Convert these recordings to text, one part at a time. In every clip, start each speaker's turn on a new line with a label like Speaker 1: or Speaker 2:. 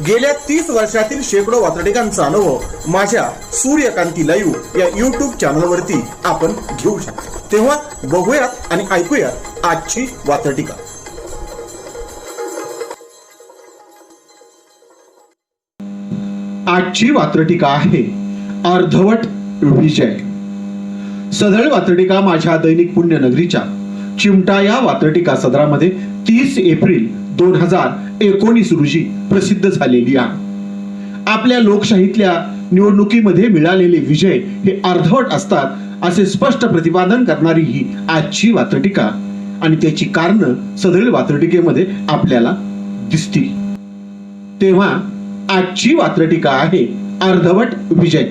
Speaker 1: गेल्या तीस वर्षातील शेकडो वातडिकांचा अनुभव माझ्या सूर्यकांती लाईव्ह या युट्यूब चॅनलवरती आपण घेऊ शकता. तेव्हा बघूयात आणि ऐकूयात आजची वातडिका आजची वात्रटिका आहे अर्धवट विजय. सदळ वात्रटिका माझ्या दैनिक पुण्यनगरीच्या. चिमटा या वात्रटिका सदरामध्ये तीस एप्रिल दोन हजार एकोणीस रोजी प्रसिद्ध झालेली आहे. आपल्या लोकशाहीतल्या निवडणुकीमध्ये मिळालेले विजय हे अर्धवट असतात असे स्पष्ट प्रतिपादन करणारी ही आजची वात्रटिका. आणि त्याची कारण सदळ वात्रटिकेमध्ये आपल्याला दिसतील. तेव्हा आजची वात्रटिका आहे अर्धवट विजय.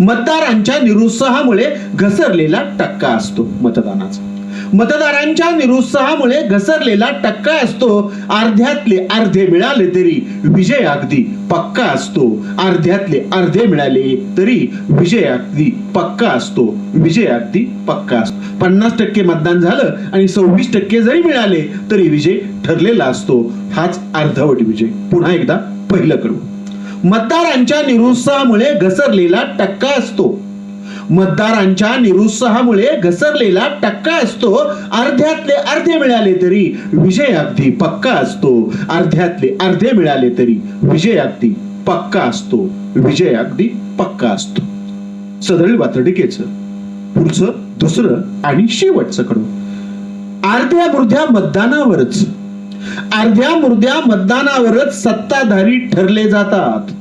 Speaker 1: मतदारांच्या निरुत्साहामुळे घसरलेला टक्का असतो मतदानाचा. मतदारांच्या निरुत्साहामुळे घसरलेला टक्का असतो. अर्ध्यातले अर्धे मिळाले तरी विजय अगदी पक्का असतो. अर्ध्यातले अर्धे मिळाले तरी विजय अगदी पक्का असतो. विजय अगदी पक्का असतो. पन्नास टक्के मतदान झालं आणि सव्वीस टक्के जरी मिळाले तरी विजय ठरलेला असतो. हाच अर्धवट विजय. पुन्हा एकदा पहिलं करू. मतदारांच्या निरुत्साहामुळे घसरलेला टक्का असतो. मतदारांच्या निरुत्साहामुळे घसरलेला टक्का असतो. अर्ध्यातले अर्धे मिळाले तरी विजय अगदी पक्का असतो. अर्ध्यातले अर्धे मिळाले तरी विजय अगदी पक्का असतो. विजय अगदी पक्का असतो. सदळी वातडिकेचं पुढचं दुसरं आणि शेवटचं कडू अर्ध्या मुर्ध्या मतदानावरच. अर्ध्या मुर्ध्या मतदानावरच सत्ताधारी ठरले जातात.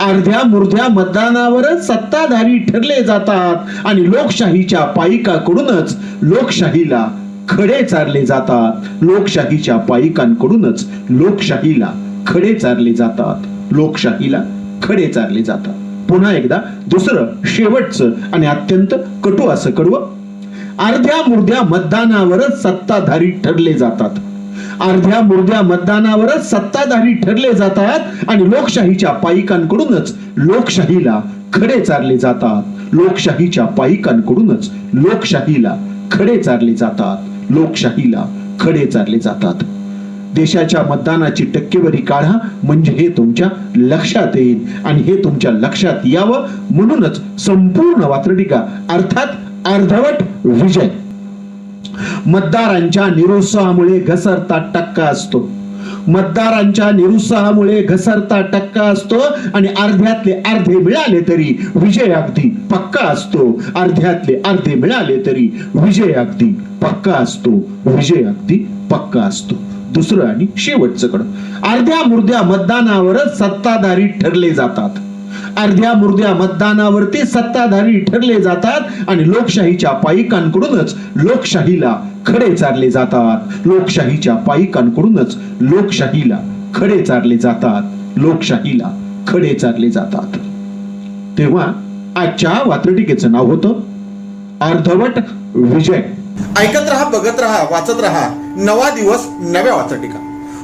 Speaker 1: अर्ध्या मुर्ध्या मतदानावरच सत्ताधारी ठरले जातात आणि लोकशाहीच्या पायिकाकडूनच लोकशाहीला खडे चारले जातात. लोकशाहीच्या पायिकांकडूनच लोकशाहीला खडे चारले जातात. लोकशाहीला खडे चारले जातात. पुन्हा एकदा दुसरं शेवटचं आणि अत्यंत कटू असं कडवं अर्ध्या मुर्ध्या मतदानावरच सत्ताधारी ठरले जातात. अर्ध्या मुर्ध्या मतदानावरच सत्ताधारी ठरले जातात आणि लोकशाहीच्या पायिकांकडूनच लोकशाहीला खडे चारले जातात. लोकशाहीच्या पायिकांकडूनच लोकशाहीला खडे चारले जातात. लोकशाहीला खडे चारले जातात. देशाच्या मतदानाची टक्केवारी काढा म्हणजे हे तुमच्या लक्षात येईल आणि हे तुमच्या लक्षात यावं म्हणूनच संपूर्ण वात्रटिका अर्थात अर्धवट विजय. मतदारांच्या निरुत्साहामुळे घसरता टक्का असतो. मतदारांच्या निरुत्साहामुळे घसरता टक्का असतो आणि अर्ध्यातले अर्धे मिळाले तरी विजय अगदी पक्का असतो. अर्ध्यातले अर्धे मिळाले तरी विजय अगदी पक्का असतो. विजय अगदी पक्का असतो. दुसरं आणि शेवटचं कडं. अर्ध्या मुर्द्या मतदानावरच सत्ताधारी ठरले जातात. अर्ध्या मुर्द्या मतदानावरती सत्ताधारी ठरले जातात आणि लोकशाहीच्या पायिकांकडूनच लोकशाहीला खडे चारले जातात. लोकशाहीच्या पायिकांकडूनच लोकशाहीला खडे चारले जातात. लोकशाहीला खडे चारले जातात. तेव्हा आजच्या वात्रटिकेचं नाव होतं अर्धवट विजय. ऐकत रहा बघत रहा वाचत रहा. नवा दिवस नव्या वाचटिका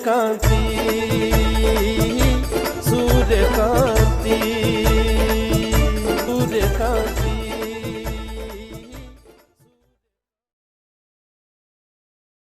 Speaker 2: सूर्यकांती